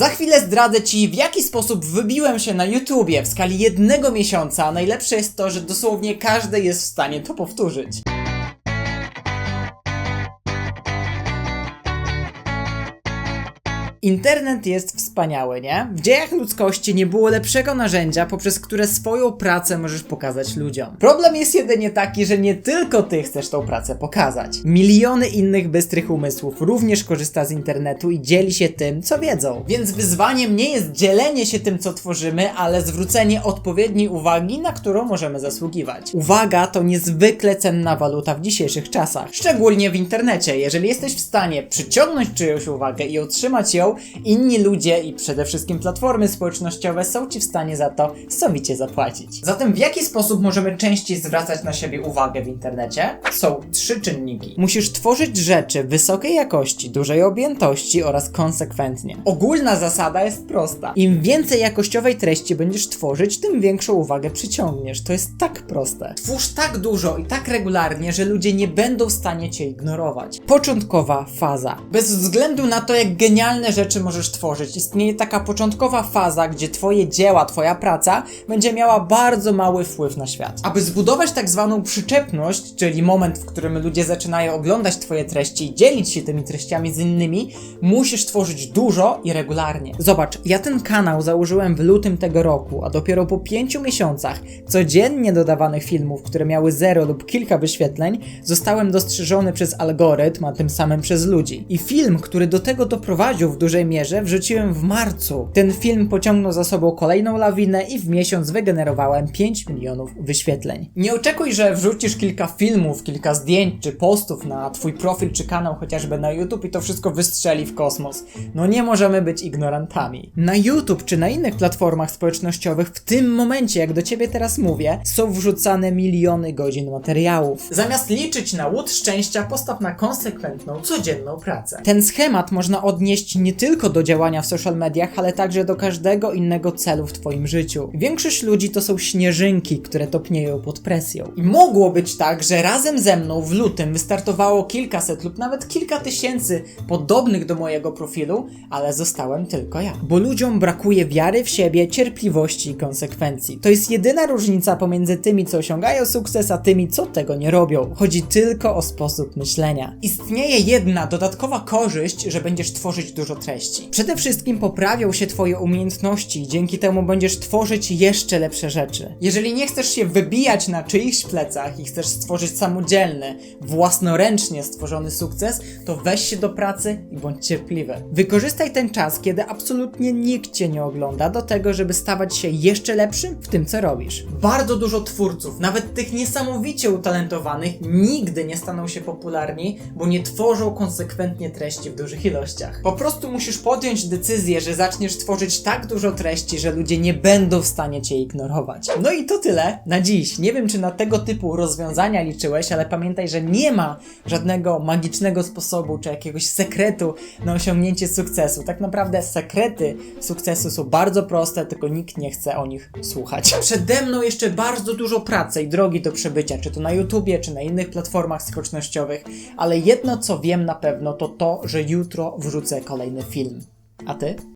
Za chwilę zdradzę Ci, w jaki sposób wybiłem się na YouTubie w skali jednego miesiąca, najlepsze jest to, że dosłownie każdy jest w stanie to powtórzyć. Internet jest wspaniały, nie? W dziejach ludzkości nie było lepszego narzędzia, poprzez które swoją pracę możesz pokazać ludziom. Problem jest jedynie taki, że nie tylko ty chcesz tą pracę pokazać. Miliony innych bystrych umysłów również korzysta z internetu i dzieli się tym, co wiedzą. Więc wyzwaniem nie jest dzielenie się tym, co tworzymy, ale zwrócenie odpowiedniej uwagi, na którą możemy zasługiwać. Uwaga to niezwykle cenna waluta w dzisiejszych czasach. Szczególnie w internecie. Jeżeli jesteś w stanie przyciągnąć czyjąś uwagę i otrzymać ją, inni ludzie i przede wszystkim platformy społecznościowe są ci w stanie za to sowicie zapłacić. Zatem w jaki sposób możemy częściej zwracać na siebie uwagę w internecie? Są trzy czynniki. Musisz tworzyć rzeczy wysokiej jakości, dużej objętości oraz konsekwentnie. Ogólna zasada jest prosta. Im więcej jakościowej treści będziesz tworzyć, tym większą uwagę przyciągniesz. To jest tak proste. Twórz tak dużo i tak regularnie, że ludzie nie będą w stanie cię ignorować. Początkowa faza. Bez względu na to, jak genialne rzeczy możesz tworzyć, istnieje taka początkowa faza, gdzie twoje dzieła, twoja praca będzie miała bardzo mały wpływ na świat. Aby zbudować tak zwaną przyczepność, czyli moment, w którym ludzie zaczynają oglądać twoje treści i dzielić się tymi treściami z innymi, musisz tworzyć dużo i regularnie. Zobacz, ja ten kanał założyłem w lutym tego roku, a dopiero po pięciu miesiącach codziennie dodawanych filmów, które miały zero lub kilka wyświetleń, zostałem dostrzeżony przez algorytm, a tym samym przez ludzi. I film, który do tego doprowadził w dużej mierze, wrzuciłem w marcu. Ten film pociągnął za sobą kolejną lawinę i w miesiąc wygenerowałem 5 milionów wyświetleń. Nie oczekuj, że wrzucisz kilka filmów, kilka zdjęć czy postów na twój profil czy kanał chociażby na YouTube i to wszystko wystrzeli w kosmos. No nie możemy być ignorantami. Na YouTube czy na innych platformach społecznościowych w tym momencie, jak do ciebie teraz mówię, są wrzucane miliony godzin materiałów. Zamiast liczyć na łód szczęścia, postaw na konsekwentną, codzienną pracę. Ten schemat można odnieść nie tylko do działania w social mediach, ale także do każdego innego celu w twoim życiu. Większość ludzi to są śnieżynki, które topnieją pod presją. I mogło być tak, że razem ze mną w lutym wystartowało kilkaset lub nawet kilka tysięcy podobnych do mojego profilu, ale zostałem tylko ja. Bo ludziom brakuje wiary w siebie, cierpliwości i konsekwencji. To jest jedyna różnica pomiędzy tymi, co osiągają sukces, a tymi, co tego nie robią. Chodzi tylko o sposób myślenia. Istnieje jedna dodatkowa korzyść, że będziesz tworzyć dużo treści. Przede wszystkim poprawią się Twoje umiejętności i dzięki temu będziesz tworzyć jeszcze lepsze rzeczy. Jeżeli nie chcesz się wybijać na czyichś plecach i chcesz stworzyć samodzielny, własnoręcznie stworzony sukces, to weź się do pracy i bądź cierpliwy. Wykorzystaj ten czas, kiedy absolutnie nikt Cię nie ogląda, do tego, żeby stawać się jeszcze lepszym w tym, co robisz. Bardzo dużo twórców, nawet tych niesamowicie utalentowanych, nigdy nie staną się popularni, bo nie tworzą konsekwentnie treści w dużych ilościach. Po prostu musisz podjąć decyzję, że zaczniesz tworzyć tak dużo treści, że ludzie nie będą w stanie cię ignorować. No i to tyle na dziś. Nie wiem, czy na tego typu rozwiązania liczyłeś, ale pamiętaj, że nie ma żadnego magicznego sposobu czy jakiegoś sekretu na osiągnięcie sukcesu. Tak naprawdę sekrety sukcesu są bardzo proste, tylko nikt nie chce o nich słuchać. Przede mną jeszcze bardzo dużo pracy i drogi do przebycia, czy to na YouTubie, czy na innych platformach społecznościowych, ale jedno co wiem na pewno to to, że jutro wrzucę kolejny film. A ty?